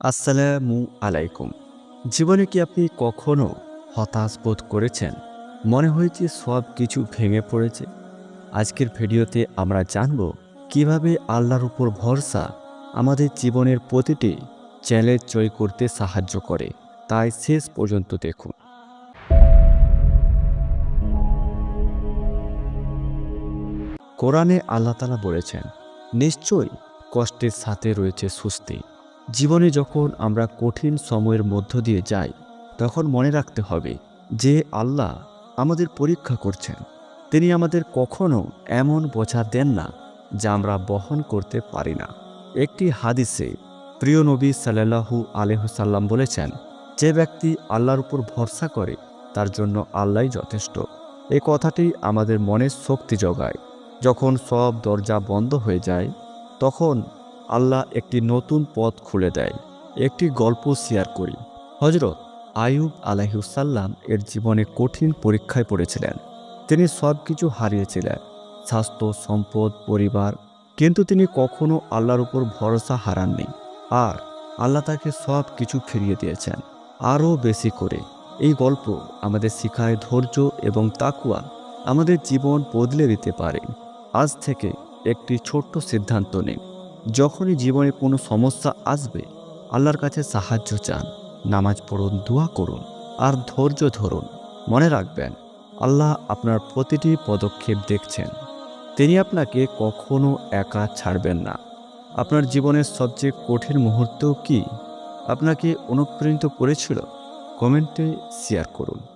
আসসালামু আলাইকুম। জীবনে কি আপনি কখনো হতাশ বোধ করেছেন? মনে হয়েছে সব কিছু ভেঙে পড়েছে। আজকের ভিডিওতে আমরা জানব কীভাবে আল্লাহর উপর ভরসা আমাদের জীবনের প্রতিটি চ্যালেঞ্জ জয় করতে সাহায্য করে। তাই শেষ পর্যন্ত দেখুন। কোরআনে আল্লাহ তালা বলেছেন, নিশ্চয়ই কষ্টের সাথে রয়েছে সুস্থি জীবনে যখন আমরা কঠিন সময়ের মধ্য দিয়ে যাই, তখন মনে রাখতে হবে যে আল্লাহ আমাদের পরীক্ষা করছেন। তিনি আমাদের কখনো এমন বোঝা দেন না যা আমরা বহন করতে পারি না। একটি হাদিসে প্রিয় নবী সাল্লাহু আলহসাল্লাম বলেছেন, যে ব্যক্তি আল্লাহর উপর ভরসা করে, তার জন্য আল্লাহই যথেষ্ট। এই কথাটি আমাদের মনের শক্তি যোগায়। যখন সব দরজা বন্ধ হয়ে যায়, তখন আল্লাহ একটি নতুন পথ খুলে দেয়। একটি গল্প শেয়ার করি। হজরত আয়ুব আলাহিসাল্লাম এর জীবনে কঠিন পরীক্ষায় পড়েছিলেন। তিনি সব কিছু হারিয়েছিলেন। স্বাস্থ্য, সম্পদ, পরিবার, কিন্তু তিনি কখনো আল্লাহর উপর ভরসা হারাননি। আর আল্লাহ তাকে সব কিছু ফিরিয়ে দিয়েছেন। আরও বেশি করে। এই গল্প আমাদের শিখায় ধৈর্য এবং তাকুয়া আমাদের জীবন বদলে দিতে পারে। আজ থেকে একটি ছোট্ট সিদ্ধান্ত নিন। যখনই জীবনে কোনো সমস্যা আসবে, আল্লাহর কাছে সাহায্য চান। নামাজ পড়ুন, দোয়া করুন, আর ধৈর্য ধরুন। মনে রাখবেন, আল্লাহ আপনার প্রতিটি পদক্ষেপ দেখছেন। তিনি আপনাকে কখনো একা ছাড়বেন না। আপনার জীবনের সবচেয়ে কঠিন মুহূর্ত কি? আপনাকে অনুপ্রাণিত করেছিল? কমেন্টে শেয়ার করুন।